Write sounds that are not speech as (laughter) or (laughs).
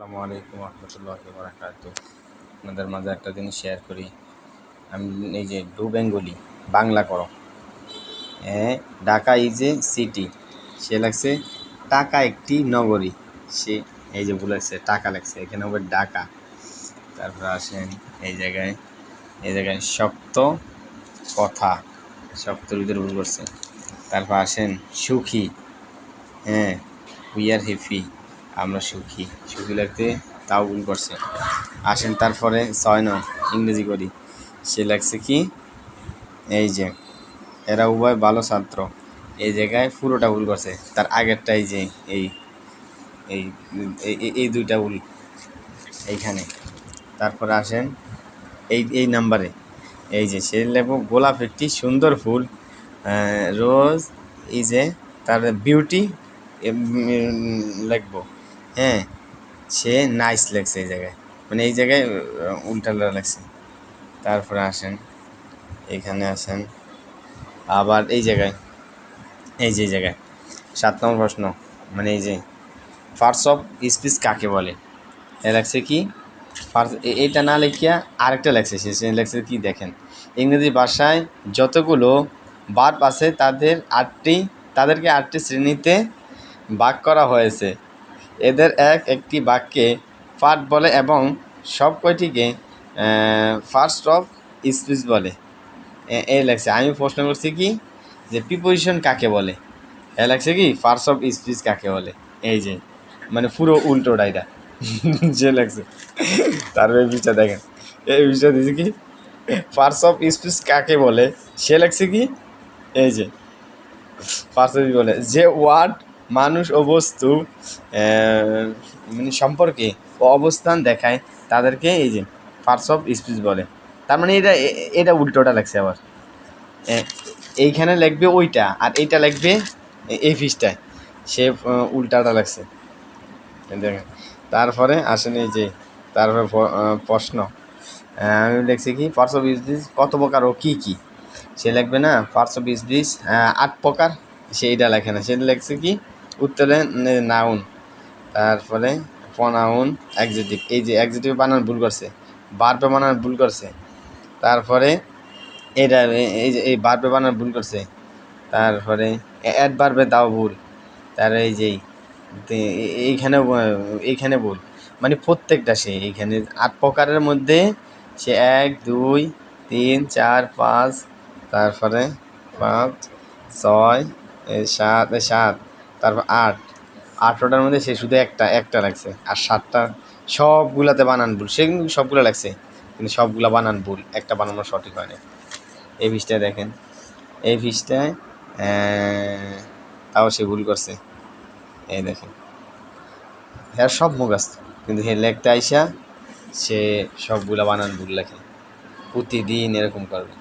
আসসালামু আলাইকুম রহমতুল্লাহ বারাকাতু আপনাদের মাঝে একটা জিনিস শেয়ার করি। আমি এই যে ডু বেঙ্গলি, বাংলা করো। হ্যাঁ ঢাকা ইজ এ সিটি সে লাগছে টাকা একটি নগরী। সে, এই যে বলেছে টাকা লাগছে এখানে হবে ঢাকা। তারপর আসেন এই জায়গায়। এই জায়গায় শক্ত কথা। শক্তর ভিতরে ভুল করছে। তারপর আসেন সুখী। হ্যাঁ উই আর হ্যাপি আমরা সুখী। সুখী লাগতে তাও ভুল করছে। আসেন তারপরে ছয় নয় ইংরেজি করি। সে লাগছে কি? এই যে, এরা উভয় ভালো ছাত্র। এই জায়গায় পুরোটা ভুল করছে। তার আগেরটাই যে, এই এই, এই- দুইটা ভুল। এইখানে। তারপরে আসেন এই এই নাম্বারে। এই যে, সে লেবু গোলাপ একটি সুন্দর ফুল। রোজ এই যে, তার বিউটি লিখব হ্যাঁ সে নাইস লাগছে এই জায়গায়। মানে এই জায়গায় আহ, উল্টা লাগছে। তারপরে আসেন এখানে আসেন আবার এই জায়গায় এই যে জায়গায়। সাত নম্বর প্রশ্ন মানে এই যে পার্টস অফ স্পিচ কাকে বলে? এ লাগছে কি? পার্স এ- এইটা না লেখিয়া আরেকটা লেখছে সে লেখছে কি দেখেন? ইংরেজি ভাষায় যতগুলো বার্ব আছে তাদের আটটি তাদেরকে আটটি শ্রেণীতে ভাগ করা হয়েছে। এদের এক, একটি বাক্যে পার্ট বলে এবং সব কয়টিকে ফার্স্ট অফ স্পিচ বলে। এ- লাগছে আমি প্রশ্ন করছি কি? যে প্রিপোজিশন কাকে বলে? এ লাগছে কি? ফার্স্ট অফ স্পিচ কাকে বলে? এই যে মানে পুরো উল্টো এটা। (laughs) যে লাগছে তারপরে বিষয়টা দেখেন। এই বিষয়টা দিয়েছে কি? ফার্স্ট অফ স্পিচ কাকে বলে? সে লাগছে কি? এই যে ফার্স্ট অফ বলে। যে ওয়ার্ড মানুষ ও বস্তু মানে সম্পর্কে অবস্থান দেখায় তাদেরকে এই যে ফার্স্ট অফ স্পিচ বলে। তার মানে এটা এটা উল্টোটা লাগছে আবার। এইখানে লিখবে ওইটা আর এইটা লিখবে এই ফিসটায় সে উল্টাটা লাগছে। দেখেন, তারপরে আসেন এই যে, তারপরে প্রশ্ন। আমি লিখছি কি পার্টস অফ স্পিচ কত প্রকার ও কী কী? সে লিখবে না পার্টস অফ স্পিচ আট প্রকার, সেইটা লেখে না। সেটা লিখছে কি উত্তরে নাউন, তারপরে প্রনাউন অ্যাকজেটিভ এই যে অ্যাকজেটিভ বানান ভুল করছে বারপে বানান ভুল করছে, তারপরে এটা, এই যে, এই বারপে বানান ভুল করছে, তারপরে অ্যাড বারবে দাও ভুল, তার এই তে- এইখানে এইখানে ভুল মানে প্রত্যেকটা সে, এইখানে আট প্রকারের মধ্যে সে এক, দুই, তিন, চার, পাঁচ, তারপরে পাঁচ, ছয় সাত সাত তারপর আট আঠেরোটার মধ্যে সে শুধু একটা একটা লাগছে। আর সাতটা, সবগুলাতে বানান ভুল। সে কিন্তু সবগুলো লাগছে, কিন্তু সবগুলা বানান ভুল। একটা বানানো সঠিক হয় না এই ফিসটায় দেখেন। এই ফিসটায় তাও সে ভুল করছে। এই দেখেন। হ্যাঁ সব মুখ মুখস্থ। কিন্তু হে লেখতে আইসা, সে সবগুলা বানান ভুল লেখে। প্রতিদিন এরকম করবে।